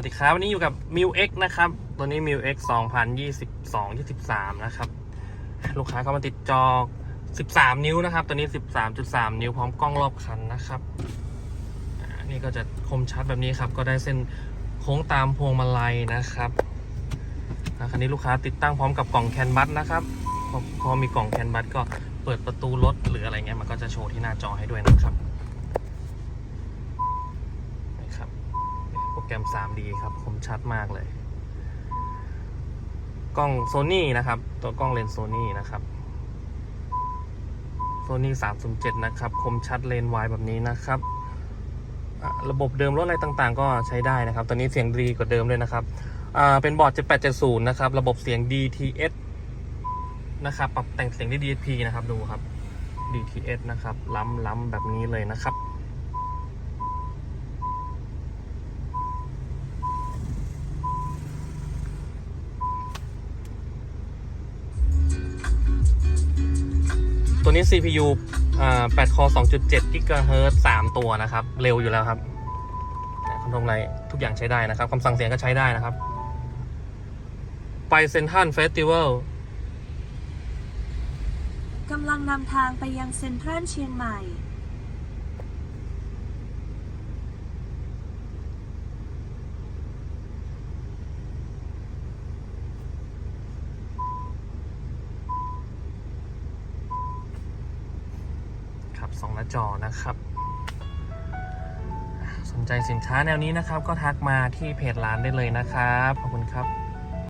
วัสดีครับ วันนี้อยู่กับ m ิว X นะครับ ตัวนี้ m ิว X 2022 23 นะครับ ลูกค้าเข้ามาติดจอ 13 นิ้วนะครับ ตัวนี้ 13.3 นิ้วพร้อมกล้องรอบคันนะครับนี่ก็จะคมชัดแบบนี้ครับ ก็ได้เส้นโค้งตามพวงมาลัยนะครับอ่าคันนี้ลูกค้าติดตั้งพร้อมกับกล่องแคนบัสนะครับพอพอมีกล่องแคนบัสก็เปิดประตูรถหรืออะไรเงี้ยมันก็จะโชว์ที่หน้าจอให้ด้วยนะครับนี่ครับ โปร แกรม 3D ครับ คมชัดมากเลย กล้องโซนี่นะครับ ตัวกล้องเลนส์โซนี่นะครับโซนี่307 นะครับ คมชัดเลนส์วายแบบนี้นะครับระบบเดิมรถอะไรต่างๆ ก็ใช้ได้นะครับ ตอนนี้เสียงดีกว่าเดิมเลยนะครับ เป็นบอร์ด 7870 นะครับ ระบบเสียง DTS นะครับ ปรับแต่งเสียงด้วย DSP นะครับ ดูครับ DTS นะครับ ล้ำล้ำแบบนี้เลยนะครับ ตัวนี้ CPU อ8 core 2.7 GHz 3 ตัวนะครับ เร็วอยู่แล้วครับคอนโทรลไรทุกอย่างใช้ได้นะครับคำสั่งเสียงก็ใช้ได้นะครับ ไปเซนทันเฟสติวัลกำลังนำทางไปยังเซ็นทรัลเชียงใหม่ ครับสองหน้าจอนะครับ สนใจสินค้าแนวนี้นะครับ ก็ทักมาที่เพจร้านได้เลยนะครับ ขอบคุณครับ